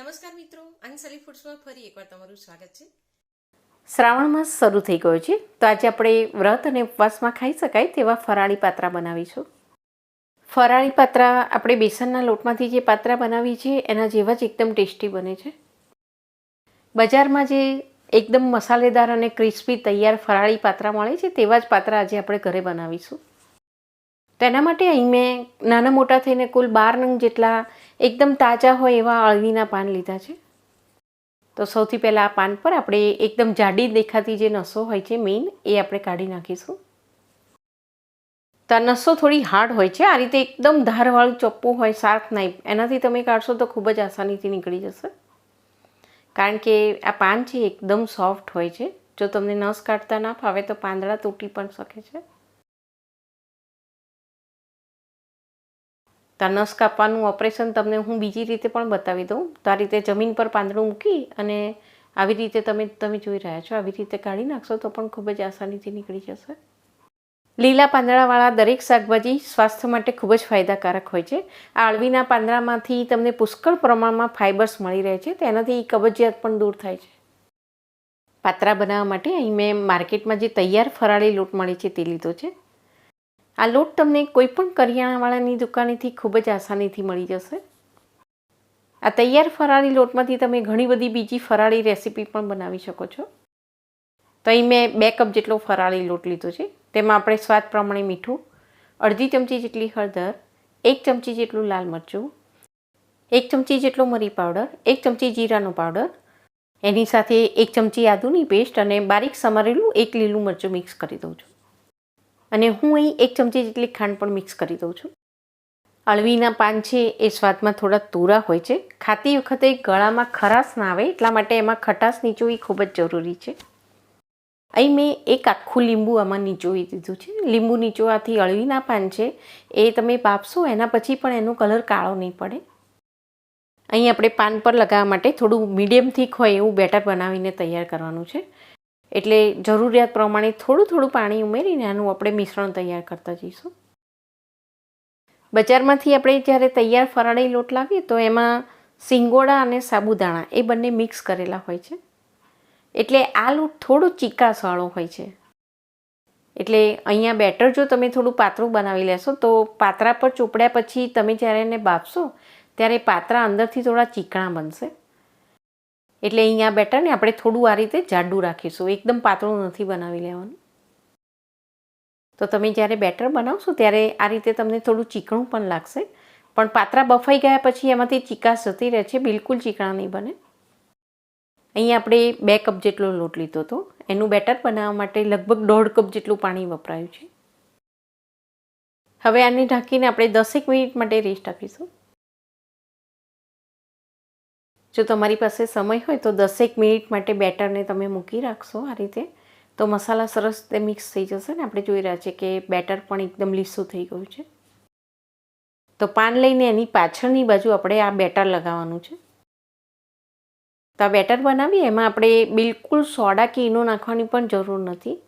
નમસ્કાર મિત્રો અનસલી ફૂડ્સમાં ફરી એકવાર તમારું સ્વાગત છે. શ્રાવણ માસ શરૂ થઈ ગયો છે, તો આજે આપણે વ્રત અને ઉપવાસમાં ખાઈ શકાય તેવા ફરાળી પાત્રા બનાવીશું. ફરાળી પાત્રા આપણે બેસનના લોટમાંથી જે પાત્રા બનાવીએ છીએ, એના જેવા જ એકદમ ટેસ્ટી બને છે. બજારમાં જે એકદમ મસાલેદાર અને ક્રિસ્પી તૈયાર ફરાળી પાત્રા મળે છે, તેવા જ પાત્રા આજે આપણે ઘરે બનાવીશું. તેના માટે અહીં મેં નાના મોટા થઈને કુલ બાર નંગ જેટલા એકદમ તાજા હોય એવા અળવીના પાન લીધા છે. તો સૌથી પહેલાં આ પાન પર આપણે એકદમ જાડી દેખાતી જે નસો હોય છે મેઇન એ આપણે કાઢી નાખીશું. તો આ નસો થોડી હાર્ડ હોય છે, આ રીતે એકદમ ધારવાળું ચોપ્પું હોય, શાર્પ નાઈફ એનાથી તમે કાઢશો તો ખૂબ જ આસાનીથી નીકળી જશે. કારણ કે આ પાન છે એકદમ સોફ્ટ હોય છે. જો તમને નસ કાઢતા ના ફાવે તો પાંદડા તૂટી પણ શકે છે. તો નસ કાપવાનું ઓપરેશન તમને હું બીજી રીતે પણ બતાવી દઉં. તો રીતે જમીન પર પાંદડું મૂકી અને આવી રીતે તમે તમે જોઈ રહ્યા છો, આવી રીતે કાઢી નાખશો તો પણ ખૂબ જ આસાનીથી નીકળી જશે. લીલા પાંદડાવાળા દરેક શાકભાજી સ્વાસ્થ્ય માટે ખૂબ જ ફાયદાકારક હોય છે. આ અળવીના પાંદડામાંથી તમને પુષ્કળ પ્રમાણમાં ફાઇબર્સ મળી રહે છે. તેનાથી કબજિયાત પણ દૂર થાય છે. પાત્રા બનાવવા માટે અહીં મેં માર્કેટમાં જે તૈયાર ફરાળી લોટ મળે છે તે લીધો છે. આ લોટ તમને કોઈપણ કરિયાણાવાળાની દુકાનેથી ખૂબ જ આસાનીથી મળી જશે. આ તૈયાર ફરાળી લોટમાંથી તમે ઘણી બધી બીજી ફરાળી રેસીપી પણ બનાવી શકો છો. તો અહીં મેં બે કપ જેટલો ફરાળી લોટ લીધો છે. તેમાં આપણે સ્વાદ પ્રમાણે મીઠું, અડધી ચમચી જેટલી હળદર, એક ચમચી જેટલું લાલ મરચું, એક ચમચી જેટલો મરી પાવડર, એક ચમચી જીરાનો પાવડર, એની સાથે એક ચમચી આદુની પેસ્ટ અને બારીક સમારેલું એક લીલું મરચું મિક્સ કરી દઉં છું. અને હું અહીં એક ચમચી જેટલી ખાંડ પણ મિક્સ કરી દઉં છું. અળવીના પાન છે એ સ્વાદમાં થોડા તુરા હોય છે. ખાતી વખતે ગળામાં ખરાશ ના આવે એટલા માટે એમાં ખટાશ નીચોવી ખૂબ જ જરૂરી છે. અહીં મેં એક આખું લીંબુ આમાં નીચોવી દીધું છે. લીંબુ નીચોવાથી અળવીના પાન છે એ તમે બાફશો એના પછી પણ એનો કલર કાળો નહીં પડે. અહીં આપણે પાન પર લગાવવા માટે થોડું મીડિયમ થીક હોય એવું બેટર બનાવીને તૈયાર કરવાનું છે. એટલે જરૂરિયાત પ્રમાણે થોડું થોડું પાણી ઉમેરીને આનું આપણે મિશ્રણ તૈયાર કરતા જઈશું. બજારમાંથી આપણે જ્યારે તૈયાર ફરાળી લોટ લાવીએ તો એમાં સિંગોડા અને સાબુદાણા એ બંને મિક્સ કરેલા હોય છે. એટલે આ લોટ થોડો ચીકાસવાળો હોય છે. એટલે અહીંયા બેટર જો તમે થોડું પાતળું બનાવી લેશો તો પાતરા પર ચોપડ્યા પછી તમે જ્યારે એને બાફશો ત્યારે પાતરા અંદરથી થોડા ચીકણા બનશે. એટલે અહીંયા બેટરને આપણે થોડું આ રીતે જાડું રાખીશું. એકદમ પાતળું નથી બનાવી લેવાનું. તો તમે જ્યારે બેટર બનાવશો ત્યારે આ રીતે તમને થોડું ચીકણું પણ લાગશે. પણ પાત્રા બફાઈ ગયા પછી એમાંથી ચીકાશ જતી રહે છે. બિલકુલ ચીકણા નહીં બને. અહીં આપણે બે કપ જેટલો લોટ લીધો હતો. એનું બેટર બનાવવા માટે લગભગ દોઢ કપ જેટલું પાણી વપરાયું છે. હવે આને ઢાંકીને આપણે દસેક મિનિટ માટે રેસ્ટ આપીશું. જો તમારી પાસે સમય હોય તો દસેક મિનિટ માટે બેટરને તમે મૂકી રાખશો આ રીતે. તો મસાલા સરસ તે મિક્સ થઈ જશે ને આપણે જોઈ રહ્યા છીએ કે બેટર પણ એકદમ લીસું થઈ ગયું છે. તો પાન લઈને એની પાછળની બાજુ આપણે આ બેટર લગાવવાનું છે. તો આ બેટર બનાવીએ, એમાં આપણે બિલકુલ સોડા કે ઈનો નાખવાની પણ જરૂર નથી.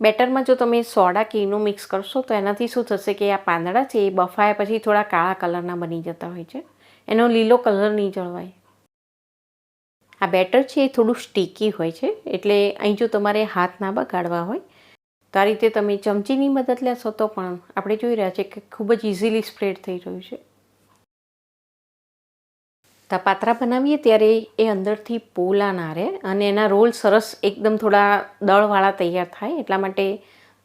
બેટરમાં જો તમે સોડા કે ઈનો મિક્સ કરશો તો એનાથી શું થશે કે આ પાંદડા છે એ બફાયા પછી થોડા કાળા કલરના બની જતા હોય છે. એનો લીલો કલર નહીં જળવાય. આ બેટર છે એ થોડું સ્ટીકી હોય છે, એટલે અહીં જો તમારે હાથ ના બગાડવા હોય, તો આ રીતે તમે ચમચીની મદદ લેશો તો પણ આપણે જોઈ રહ્યા છીએ કે ખૂબ જ ઇઝીલી સ્પ્રેડ થઈ રહ્યું છે. તો પાત્રા બનાવીએ ત્યારે એ અંદરથી પોલા ના રહે અને એના રોલ સરસ એકદમ થોડા દળવાળા તૈયાર થાય, એટલા માટે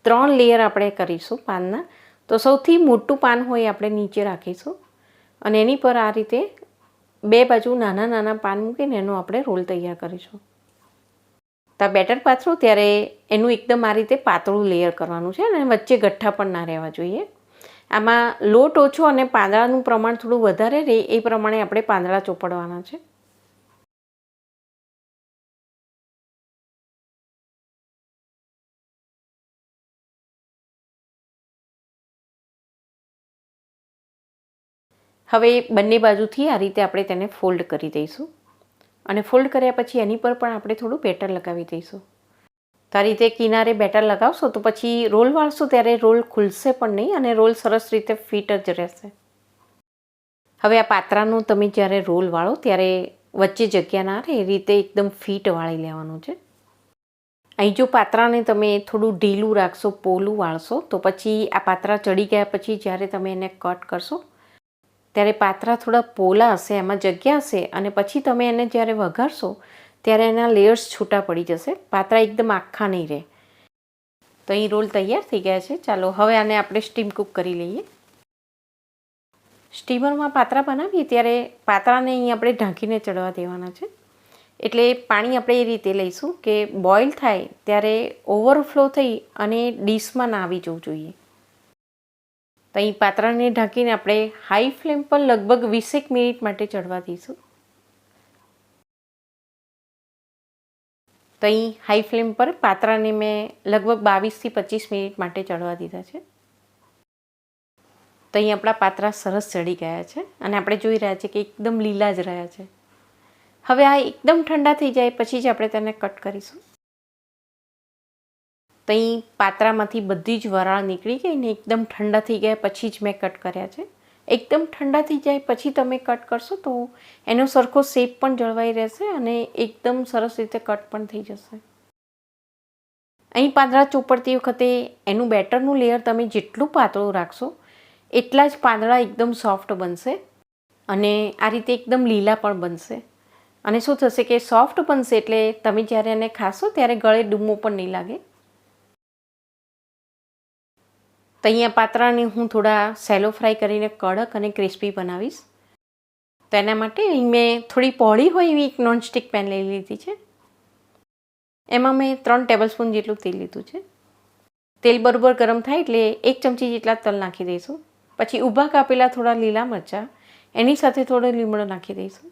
ત્રણ લેયર આપણે કરીશું પાનના. તો સૌથી મોટું પાન હોય આપણે નીચે રાખીશું. અને એની પર આ રીતે બે બાજુ નાના નાના પાન મૂકીને એનો આપણે રોલ તૈયાર કરીશું. તો બેટર પાથરું ત્યારે એનું એકદમ આ રીતે પાતળું લેયર કરવાનું છે અને વચ્ચે ગઠ્ઠા પણ ના રહેવા જોઈએ. આમાં લોટ ઓછો અને પાંદડાનું પ્રમાણ થોડું વધારે રહે એ પ્રમાણે આપણે પાંદડા ચોપડવાના છે. હવે બંને બાજુથી આ રીતે આપણે તેને ફોલ્ડ કરી દઈશું. અને ફોલ્ડ કર્યા પછી એની પર પણ આપણે થોડું બેટર લગાવી દઈશું. તો આ રીતે કિનારે બેટર લગાવશો તો પછી રોલ વાળશો ત્યારે રોલ ખુલશે પણ નહીં અને રોલ સરસ રીતે ફિટ જ રહેશે. હવે આ પાત્રાનું તમે જ્યારે રોલ વાળો ત્યારે વચ્ચે જગ્યા ના રહે એ રીતે એકદમ ફિટ વાળી લેવાનું છે. અહીં જો પાત્રાને તમે થોડું ઢીલું રાખશો, પોલું વાળશો તો પછી આ પાત્રા ચડી ગયા પછી જ્યારે તમે એને કટ કરશો ત્યારે પાત્રા થોડા પોલા હશે, એમાં જગ્યા હશે અને પછી તમે એને જ્યારે વઘારશો ત્યારે એના લેયર્સ છૂટા પડી જશે. પાત્રા એકદમ આખા નહીં રહે. તો અહીં રોલ તૈયાર થઈ ગયા છે. ચાલો હવે આને આપણે સ્ટીમ કૂક કરી લઈએ. સ્ટીમરમાં પાત્રા બનાવીએ ત્યારે પાત્રાને અહીં આપણે ઢાંકીને ચડવા દેવાના છે. એટલે પાણી આપણે એ રીતે લઈશું કે બોઇલ થાય ત્યારે ઓવરફ્લો થઈ અને ડીશમાં ના આવી જવું જોઈએ. તો અહીં પાત્રાને ઢાંકીને આપણે હાઈ ફ્લેમ પર લગભગ વીસેક મિનિટ માટે ચડવા દઈશું. તો અહીં હાઈ ફ્લેમ પર પાત્રાને મેં લગભગ બાવીસથી પચીસ મિનિટ માટે ચડવા દીધા છે. તો અહીં આપણા પાત્રા સરસ ચડી ગયા છે અને આપણે જોઈ રહ્યા છીએ કે એકદમ લીલા જ રહ્યા છે. હવે આ એકદમ ઠંડા થઈ જાય પછી જ આપણે તેને કટ કરીશું. તો અહીં પાત્રામાંથી બધી જ વરાળ નીકળી ગઈ ને એકદમ ઠંડા થઈ ગયા. પછી જ મેં કટ કર્યા છે. એકદમ ઠંડા થઈ જાય પછી તમે કટ કરશો તો એનો સરખો શેપ પણ જળવાઈ રહેશે અને એકદમ સરસ રીતે કટ પણ થઈ જશે. અહીં પાંદડા ચોપડતી વખતે એનું બેટરનું લેયર તમે જેટલું પાતળું રાખશો એટલા જ પાંદડા એકદમ સોફ્ટ બનશે અને આ રીતે એકદમ લીલા પણ બનશે. અને શું થશે કે સોફ્ટ બનશે એટલે તમે જ્યારે એને ખાશો ત્યારે ગળે ડૂમો પણ નહીં લાગે. તો અહીંયા પાત્રાને હું થોડા સેલો ફ્રાય કરીને કડક અને ક્રિસ્પી બનાવીશ. તો એના માટે અહીં મેં થોડી પહોળી હોય એવી એક નોનસ્ટિક પેન લઈ લીધી છે. એમાં મેં ત્રણ ટેબલ સ્પૂન જેટલું તેલ લીધું છે. તેલ બરોબર ગરમ થાય એટલે એક ચમચી જેટલા તલ નાખી દઈશું. પછી ઊભા કાપેલા થોડા લીલા મરચાં, એની સાથે થોડો લીમડો નાખી દઈશું.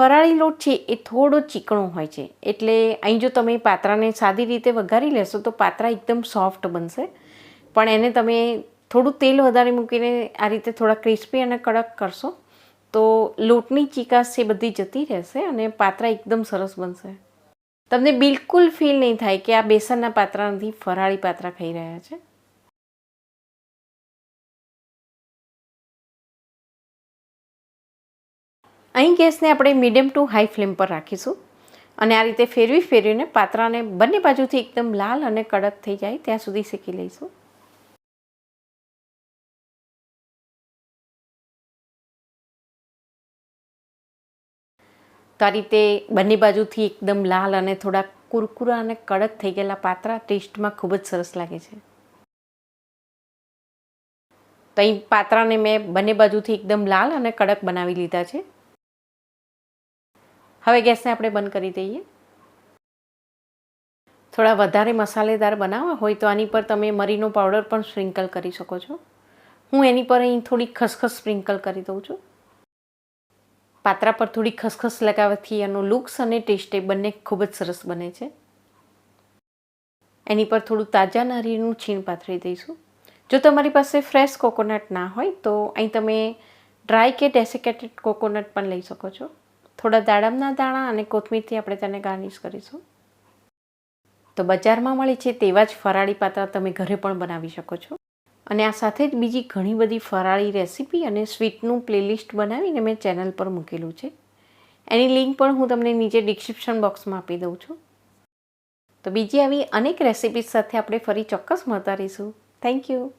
ફરાળી લોટ છે એ થોડો ચીકણો હોય છે. એટલે અહીં જો તમે પાત્રાને સાદી રીતે વઘારી લેશો તો પાત્રા એકદમ સોફ્ટ બનશે. પણ એને તમે થોડું તેલ વધારે મૂકીને આ રીતે થોડા ક્રિસ્પી અને કડક કરશો તો લોટની ચીકાશ છે બધી જતી રહેશે અને પાત્રા એકદમ સરસ બનશે. તમને બિલકુલ ફીલ નહીં થાય કે આ બેસનના પાત્રા નથી ફરાળી પાત્રા ખાઈ રહ્યા છે. અહીં ગેસને આપણે મીડિયમ ટુ હાઈ ફ્લેમ પર રાખીશું અને આ રીતે ફેરવી ફેરવીને પાત્રાને બંને બાજુથી એકદમ લાલ અને કડક થઈ જાય ત્યાં સુધી શેકી લઈશું. તો આ રીતે બંને બાજુથી એકદમ લાલ અને થોડા કુરકુરા અને કડક થઈ ગયેલા પાત્રા ટેસ્ટમાં ખૂબ જ સરસ લાગે છે. તો અહીં પાત્રાને મેં બંને બાજુથી એકદમ લાલ અને કડક બનાવી લીધા છે. હવે ગેસને આપણે બંધ કરી દઈએ. થોડા વધારે મસાલેદાર બનાવવા હોય તો આની પર તમે મરીનો પાવડર પણ સ્પ્રિંકલ કરી શકો છો. હું એની પર અહીં થોડી ખસખસ સ્પ્રિંકલ કરી દઉં છું. પાત્રા પર થોડી ખસખસ લગાવવાથી એનો લુક્સ અને ટેસ્ટ એ બંને ખૂબ જ સરસ બને છે. એની પર થોડું તાજા નારિયેળનું છીણ પાથરી દઈશું. જો તમારી પાસે ફ્રેશ કોકોનટ ના હોય તો અહીં તમે ડ્રાય કે ડેસિકેટેડ કોકોનટ પણ લઈ શકો છો. થોડા દાડમના દાણા અને કોથમીરથી આપણે તેને ગાર્નિશ કરીશું. તો બજારમાં મળે છે તેવા જ ફરાળી પાત્રા તમે ઘરે પણ બનાવી શકો છો. અને આ સાથે જ બીજી ઘણી બધી ફરાળી રેસીપી અને સ્વીટનું પ્લેલિસ્ટ બનાવીને મેં ચેનલ પર મૂકેલું છે. એની લિંક પણ હું તમને નીચે ડિસ્ક્રિપ્શન બોક્સમાં આપી દઉં છું. તો બીજી આવી અનેક રેસિપીઝ સાથે આપણે ફરી ચોક્કસ મળતા રહીશું. Thank you